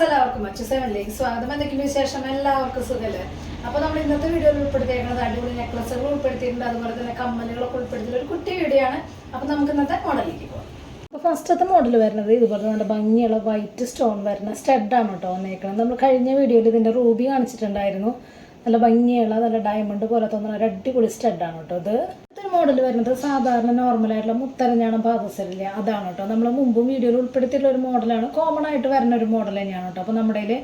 Friends എല്ലാവർക്കും മറ്റു സെവനിലേക്ക് സ്വാഗതം. എന്തൊക്കെയാണ് വിശേഷം? എല്ലാവർക്കും സുഖല്ലേ? അപ്പൊ നമ്മൾ ഇന്നത്തെ വീഡിയോയിൽ ഉൾപ്പെടുത്തിയിരിക്കുന്നത് അടിപൊളി നെക്ലസുകൾ ഉൾപ്പെടുത്തിയിട്ടുണ്ട്. അതുപോലെ തന്നെ കമ്മലുകളൊക്കെ ഉൾപ്പെടുത്തിയ ഒരു കുട്ടി വീഡിയോ ആണ് അപ്പൊ നമുക്ക് ഇന്നത്തെ മോഡലിലേക്ക് പോകാം അപ്പോൾ ഫസ്റ്റത്തെ മോഡൽ വരുന്നത് ഇതുപോലെ നല്ല ഭംഗിയുള്ള വൈറ്റ് സ്റ്റോൺ വരുന്ന സ്റ്റഡാണ് കേട്ടോ വന്നേക്കുന്നത് നമ്മൾ കഴിഞ്ഞ വീഡിയോയിൽ ഇതിന്റെ റൂബി കാണിച്ചിട്ടുണ്ടായിരുന്നു. നല്ല ഭംഗിയുള്ള നല്ല ഡയമണ്ട് പോലെ തോന്നുന്ന ഒരു അടിപൊളി സ്റ്റഡാണ് കേട്ടോ ഇത്. ഇതൊരു മോഡൽ വരുന്നത് സാധാരണ നോർമൽ ആയിട്ടുള്ള മുത്തരഞ്ഞാണ് പാദസരില്ല അതാണ് കേട്ടോ നമ്മൾ മുമ്പും വീഡിയോയിൽ ഉൾപ്പെടുത്തിയിട്ടുള്ള ഒരു മോഡലാണ് കോമൺ ആയിട്ട് വരുന്ന ഒരു മോഡൽ തന്നെയാണ് കേട്ടോ അപ്പോൾ നമ്മുടെ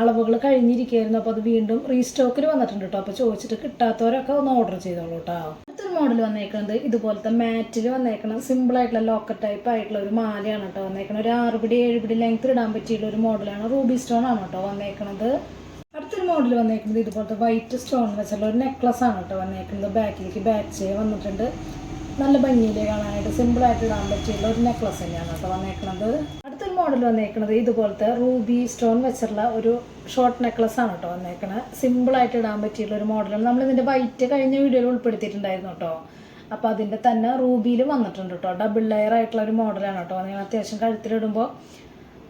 അളവുകൾ കഴിഞ്ഞിരിക്കുകയായിരുന്നു. അപ്പോൾ അത് വീണ്ടും റീസ്റ്റോക്കിൽ വന്നിട്ടുണ്ട് കേട്ടോ അപ്പോൾ ചോദിച്ചിട്ട് കിട്ടാത്തവരൊക്കെ ഒന്ന് ഓർഡർ ചെയ്തോളൂ കേട്ടോ അടുത്തൊരു മോഡൽ വന്നേക്കുന്നത് ഇതുപോലത്തെ മാറ്റിൽ വന്നേക്കണം സിമ്പിൾ ആയിട്ടുള്ള ലോക്കറ്റ് ടൈപ്പ് ആയിട്ടുള്ള ഒരു മാലയാണ് കേട്ടോ വന്നേക്കണം ഒരു ആറ് ഏഴുപടി ഏഴ് പിടി ലെങ്ത് ഇടാൻ പറ്റിയുള്ള ഒരു മോഡലാണ് റൂബി സ്റ്റോൺ ആണ് കേട്ടോ വന്നേക്കണത് അടുത്തൊരു മോഡൽ വന്നേക്കുന്നത് ഇതുപോലത്തെ വൈറ്റ് സ്റ്റോൺ വെച്ചുള്ള ഒരു നെക്ലസ് ആണ് കേട്ടോ വന്നേക്കുന്നത്. ബാക്കിലേക്ക് ബാക്ക് ചെയ്ത് വന്നിട്ടുണ്ട്. നല്ല ഭംഗിയിൽ കാണാനായിട്ട് സിമ്പിളായിട്ട് ഇടാൻ പറ്റിയുള്ള ഒരു നെക്ലസ് തന്നെയാണ് കേട്ടോ വന്നേക്കുന്നത്. അടുത്തൊരു മോഡൽ വന്നേക്കുന്നത് ഇതുപോലത്തെ റൂബി സ്റ്റോൺ വെച്ചുള്ള ഒരു ഷോർട്ട് നെക്ലസ് ആണ് കേട്ടോ വന്നേക്കണത്. സിമ്പിളായിട്ട് ഇടാൻ പറ്റിയുള്ള ഒരു മോഡലാണ് നമ്മൾ ഇതിന്റെ വൈറ്റ് കഴിഞ്ഞ വീഡിയോയിൽ ഉൾപ്പെടുത്തിയിട്ടുണ്ടായിരുന്നു കേട്ടോ. അപ്പോൾ അതിന്റെ തന്നെ റൂബിയിൽ വന്നിട്ടുണ്ട് കേട്ടോ. ഡബിൾ ലെയർ ആയിട്ടുള്ള ഒരു മോഡലാണ് കേട്ടോ അത്യാവശ്യം കഴുത്തിലിടുമ്പോൾ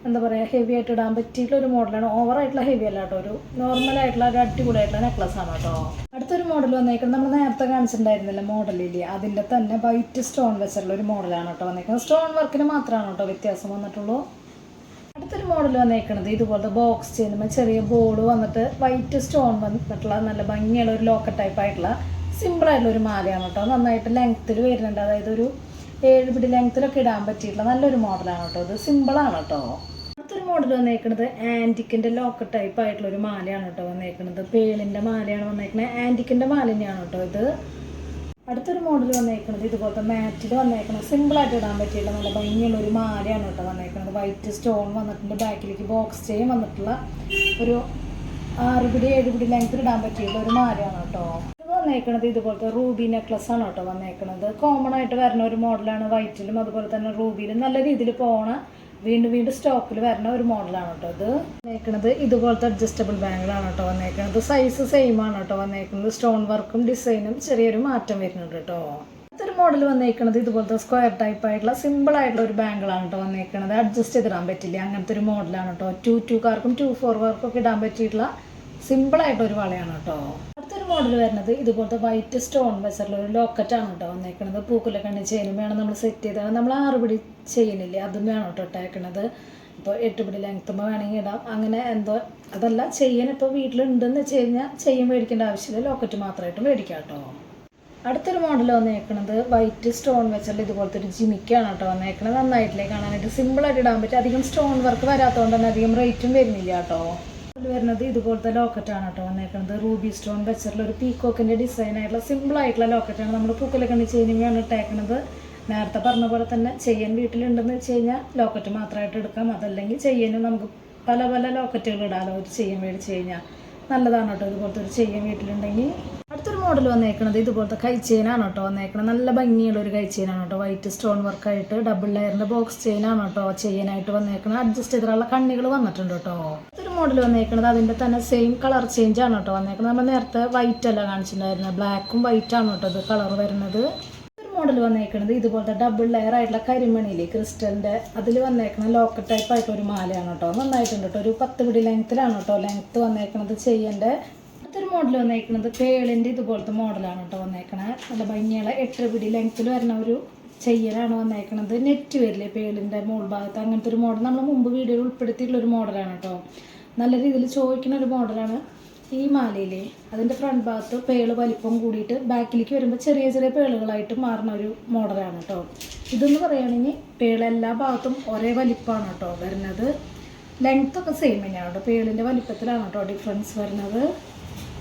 എന്താ പറയുക ഹെവി ആയിട്ട് ഇടാൻ പറ്റിയിട്ടുള്ള ഒരു മോഡലാണ് ഓവർ ആയിട്ടുള്ള ഹെവി അല്ല കേട്ടോ. ഒരു നോർമൽ ആയിട്ടുള്ള ഒരു അടിപൊളിയായിട്ടുള്ള നെക്ലസ് ആണ് കേട്ടോ. അടുത്തൊരു മോഡൽ വന്നേക്കുന്നത് നമ്മൾ നേരത്തെ കാണിച്ചിട്ടുണ്ടായിരുന്നില്ല മോഡലില്ലേ അതിന്റെ തന്നെ വൈറ്റ് സ്റ്റോൺ വെച്ചിട്ടുള്ള ഒരു മോഡലാണ് കേട്ടോ വന്നേക്കുന്നത്. സ്റ്റോൺ വർക്കിന് മാത്രമാണ് കേട്ടോ വ്യത്യാസം വന്നിട്ടുള്ളൂ. അടുത്തൊരു മോഡൽ വന്നേക്കുന്നത് ഇതുപോലത്തെ ബോക്സ് ചെയ്യുമ്പോൾ ചെറിയ ബോർഡ് വന്നിട്ട് വൈറ്റ് സ്റ്റോൺ വന്നിട്ടുള്ള നല്ല ഭംഗിയുള്ള ഒരു ലോക്കറ്റ് ടൈപ്പ് ആയിട്ടുള്ള സിമ്പിൾ ആയിട്ടുള്ള ഒരു മാലയാണ് കേട്ടോ. നന്നായിട്ട് ലെങ്ത്തിൽ വരുന്നുണ്ട്. അതായത് ഒരു ഏഴ് പിടി ലെങ്ത്തിലൊക്കെ ഇടാൻ പറ്റിയിട്ടുള്ള നല്ലൊരു മോഡലാണ് കേട്ടോ. ഇത് സിമ്പിളാണ് കേട്ടോ. മോഡൽ വന്നേക്കുന്നത് ആന്റിക്കിന്റെ ലോക്ക് ടൈപ്പ് ആയിട്ടുള്ള ഒരു മാലയാണ് കേട്ടോ വന്നേക്കുന്നത് പേളിന്റെ മാലയാണ് വന്നേക്കുന്നത് ആന്റിക്കിന്റെ മാല തന്നെയാണ് കേട്ടോ ഇത്. അടുത്തൊരു മോഡൽ വന്നേക്കുന്നത് ഇതുപോലത്തെ മാറ്റിൽ വന്നേക്കുന്നത് സിമ്പിളായിട്ട് ഇടാൻ പറ്റിയിട്ട് നല്ല ഭംഗിയുള്ള ഒരു മാലയാണ് കേട്ടോ വന്നേക്കുന്നത് വൈറ്റ് സ്റ്റോൺ വന്നിട്ടുണ്ട്. ബാക്കിലേക്ക് ബോക്സ് ചെയിൻ വന്നിട്ടുള്ള ഒരു ആറ് പിടി ഏഴ് പിടി ലെങ്ത്തിൽ ഇടാൻ പറ്റിയുള്ള ഒരു മാലയാണ് കേട്ടോ. ഇത് വന്നേക്കുന്നത് ഇതുപോലത്തെ റൂബി നെക്ലസ് ആണ് കേട്ടോ വന്നേക്കുന്നത് കോമൺ ആയിട്ട് വരുന്ന ഒരു മോഡലാണ് വൈറ്റിലും അതുപോലെ തന്നെ റൂബിയിലും നല്ല രീതിയിൽ പോണ വീണ്ടും വീണ്ടും സ്റ്റോക്കിൽ വരുന്ന ഒരു മോഡലാണ് കേട്ടോ ഇത്. വന്നേക്കുന്നത് ഇതുപോലത്തെ അഡ്ജസ്റ്റബിൾ ബാങ്കിളാണ് കേട്ടോ വന്നേക്കുന്നത് സൈസ് സെയിം ആണ് കേട്ടോ വന്നേക്കുന്നത് സ്റ്റോൺ വർക്കും ഡിസൈനും ചെറിയൊരു മാറ്റം വരുന്നുണ്ട് കേട്ടോ. അടുത്തൊരു മോഡൽ വന്നേക്കുന്നത് ഇതുപോലത്തെ സ്ക്വയർ ടൈപ്പ് ആയിട്ടുള്ള സിമ്പിൾ ആയിട്ടുള്ള ഒരു ബാങ്കിളാണ് കേട്ടോ വന്നേക്കുന്നത് അഡ്ജസ്റ്റ് ചെയ്തിടാൻ പറ്റില്ല. അങ്ങനത്തെ ഒരു മോഡലാണ് കേട്ടോ. ടു ടു കാർക്കും ടു ഫോർ കാർക്കും ഒക്കെ ഇടാൻ പറ്റിയിട്ടുള്ള ഒരു വളയാണ് കേട്ടോ. മോഡൽ വരുന്നത് ഇതുപോലത്തെ വൈറ്റ് സ്റ്റോൺ വെച്ചറിൽ ഒരു ലോക്കറ്റ് ആണ് കേട്ടോ വന്നേക്കുന്നത് പൂക്കുലൊക്കെ കണ്ണി ചെയിനും വേണം നമ്മൾ സെറ്റ് ചെയ്താൽ നമ്മൾ ആറ് പിടി ചെയിനില്ലേ അതും വേണം കേട്ടോ ഇട്ടേക്കണത്. ഇപ്പോൾ എട്ട് പിടി ലെങ്ത്തുമ്പോൾ വേണമെങ്കിൽ ഇടാം. അങ്ങനെ എന്തോ അതല്ല ചെയ്യാൻ ഇപ്പോൾ വീട്ടിലുണ്ടെന്ന് വെച്ച് കഴിഞ്ഞാൽ ചെയ്യാൻ മേടിക്കേണ്ട ആവശ്യമില്ല. ലോക്കറ്റ് മാത്രമായിട്ട് മേടിക്കാം കേട്ടോ അടുത്തൊരു മോഡൽ വന്നേക്കണത് വൈറ്റ് സ്റ്റോൺ വെച്ചുള്ള ഇതുപോലത്തെ ഒരു ജിമിക്കാണ് കേട്ടോ വന്നേക്കണത്. നന്നായിട്ടില്ലേ കാണാനായിട്ട്. സിമ്പിളായിട്ട് ഇടാൻ പറ്റും അധികം സ്റ്റോൺ വർക്ക് വരാത്തതുകൊണ്ട് തന്നെ അധികം റേറ്റും വരുന്നില്ല കേട്ടോ ഇതിൽ വരുന്നത് ഇതുപോലത്തെ ലോക്കറ്റാണ് കേട്ടോ വന്നേക്കുന്നത് റൂബി സ്റ്റോൺ വെച്ചിട്ടുള്ള ഒരു പീക്കോക്കിന്റെ ഡിസൈൻ ആയിട്ടുള്ള സിമ്പിൾ ആയിട്ടുള്ള ലോക്കറ്റാണ് നമ്മുടെ പൂക്കലൊക്കെ ചെയിനിങ്ങാണ് ഇട്ടേക്കുന്നത് നേരത്തെ പറഞ്ഞ പോലെ തന്നെ ചെയ്യാൻ വീട്ടിലുണ്ടെന്ന് വെച്ച് കഴിഞ്ഞാൽ ലോക്കറ്റ് മാത്രമായിട്ട് എടുക്കാം. അതല്ലെങ്കിൽ ചെയ്യാനും നമുക്ക് പല പല ലോക്കറ്റുകൾ ഇടാലോ ഒരു ചെയ്യാൻ മേടിച്ച് കഴിഞ്ഞാൽ നല്ലതാണ് കേട്ടോ ഇതുപോലത്തെ ഒരു ചെയ്യാൻ വീട്ടിലുണ്ടെങ്കിൽ. അടുത്തൊരു മോഡൽ വന്നേക്കണത് ഇതുപോലത്തെ കൈച്ചെയിനാണ് കേട്ടോ വന്നേക്കണത്. നല്ല ഭംഗിയുള്ള ഒരു കൈച്ചെയിനാണ് കേട്ടോ. വൈറ്റ് സ്റ്റോൺ വർക്കായിട്ട് ഡബിൾ ലെയറിന്റെ ബോക്സ് ചെയിനാണ് കേട്ടോ ചെയ്യാനായിട്ട് വന്നേക്കണത്. അഡ്ജസ്റ്റ് ചെയ്തിട്ടുള്ള കണ്ണികൾ വന്നിട്ടുണ്ട് കേട്ടോ. മോഡൽ വന്നേക്കുന്നത് അതിന്റെ തന്നെ സെയിം കളർ ചേഞ്ച് ആണ് കേട്ടോ വന്നേക്കുന്നത് നമ്മൾ നേരത്തെ വൈറ്റ് അല്ല കാണിച്ചിട്ടുണ്ടായിരുന്നത് ബ്ലാക്കും വൈറ്റ് ആണ് കേട്ടോ ഇത് കളർ വരുന്നത്. ഒരു മോഡൽ വന്നേക്കുന്നത് ഇതുപോലത്തെ ഡബിൾ ലെയർ ആയിട്ടുള്ള കരിമണിയില്ലേ ക്രിസ്റ്റലിന്റെ അതിൽ വന്നേക്കുന്ന ലോക്കറ്റ് ടൈപ്പ് ആയിട്ട് ഒരു മാലയാണ് കേട്ടോ. നന്നായിട്ടുണ്ട് കേട്ടോ. ഒരു പത്ത് പിടി ലെങ്ത്തിലാണ് കേട്ടോ. ലെങ്ത്ത് വന്നേക്കുന്നത് ചെയ്യേണ്ട. അടുത്തൊരു മോഡൽ വന്നേക്കുന്നത് പേളിന്റെ ഇതുപോലത്തെ മോഡലാണ് കേട്ടോ വന്നേക്കണത് നല്ല ഭംഗിയുള്ള എട്ട് പിടി ലെങ്ത്തിൽ വരുന്ന ഒരു ചെയ്യലാണ് വന്നേക്കുന്നത് നെറ്റ് വരില്ലേ പേളിന്റെ മോൾ ഭാഗത്ത് അങ്ങനത്തെ ഒരു മോഡൽ നമ്മൾ മുമ്പ് വീഡിയോയിൽ ഉൾപ്പെടുത്തിയിട്ടുള്ള ഒരു മോഡലാണ് കേട്ടോ. നല്ല രീതിയിൽ ചോദിക്കുന്ന ഒരു മോഡലാണ് ഈ മാലയിലെ. അതിന്റെ ഫ്രണ്ട് ഭാഗത്ത് പേൾ വലിപ്പം കൂടിയിട്ട് ബാക്കിലേക്ക് വരുമ്പോൾ ചെറിയ ചെറിയ പേളുകളായിട്ട് മാറുന്ന ഒരു മോഡലാണ് കേട്ടോ ഇതെന്ന് പറയുകയാണെങ്കിൽ പേൾ എല്ലാ ഭാഗത്തും ഒരേ വലിപ്പമാണ് കേട്ടോ വരുന്നത്. ലെങ്ത് ഒക്കെ സെയിം തന്നെയാണ് കേട്ടോ പേളിന്റെ വലിപ്പത്തിലാണ് കേട്ടോ ഡിഫറൻസ് വരുന്നത്.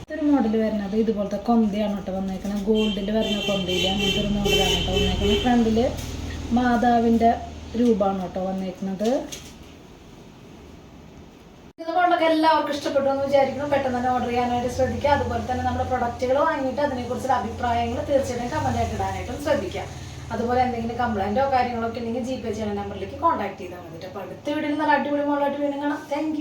ഇതൊരു മോഡൽ വരുന്നത് ഇതുപോലത്തെ കൊന്തയാണ് കേട്ടോ വന്നേക്കുന്നത് ഗോൾഡിൽ വരുന്ന കൊന്തയിൽ അങ്ങനത്തെ ഒരു മോഡലാണ് കേട്ടോ വന്നേക്കുന്നത് ഫ്രണ്ടിൽ മാതാവിന്റെ രൂപമാണ് കേട്ടോ വന്നേക്കുന്നത് ഇത് എല്ലാവർക്കും ഇഷ്ടപ്പെട്ടു എന്ന് വിചാരിക്കുന്നു. പെട്ടെന്ന് തന്നെ ഓർഡർ ചെയ്യാനായിട്ട് ശ്രദ്ധിക്കുക. അതുപോലെ തന്നെ നമ്മുടെ പ്രൊഡക്റ്റുകൾ വാങ്ങിയിട്ട് അതിനെക്കുറിച്ചുള്ള അഭിപ്രായങ്ങൾ തീർച്ചയായിട്ടും കമന്റ് ആയിട്ട് ഇടാനായിട്ടും ശ്രദ്ധിക്കുക. അതുപോലെ എന്തെങ്കിലും കംപ്ലൈന്റോ കാര്യങ്ങളോ ഒക്കെ ഉണ്ടെങ്കിൽ ജി പേ ചെയ്യുന്ന നമ്പറിലേക്ക് കോൺടാക്ട് ചെയ്താൽ മതി. അപ്പോൾ അടുത്ത വീഡിയോയിൽ നല്ല അടിപൊളി മോളായിട്ട് വീണ്ടും കാണാം. താങ്ക്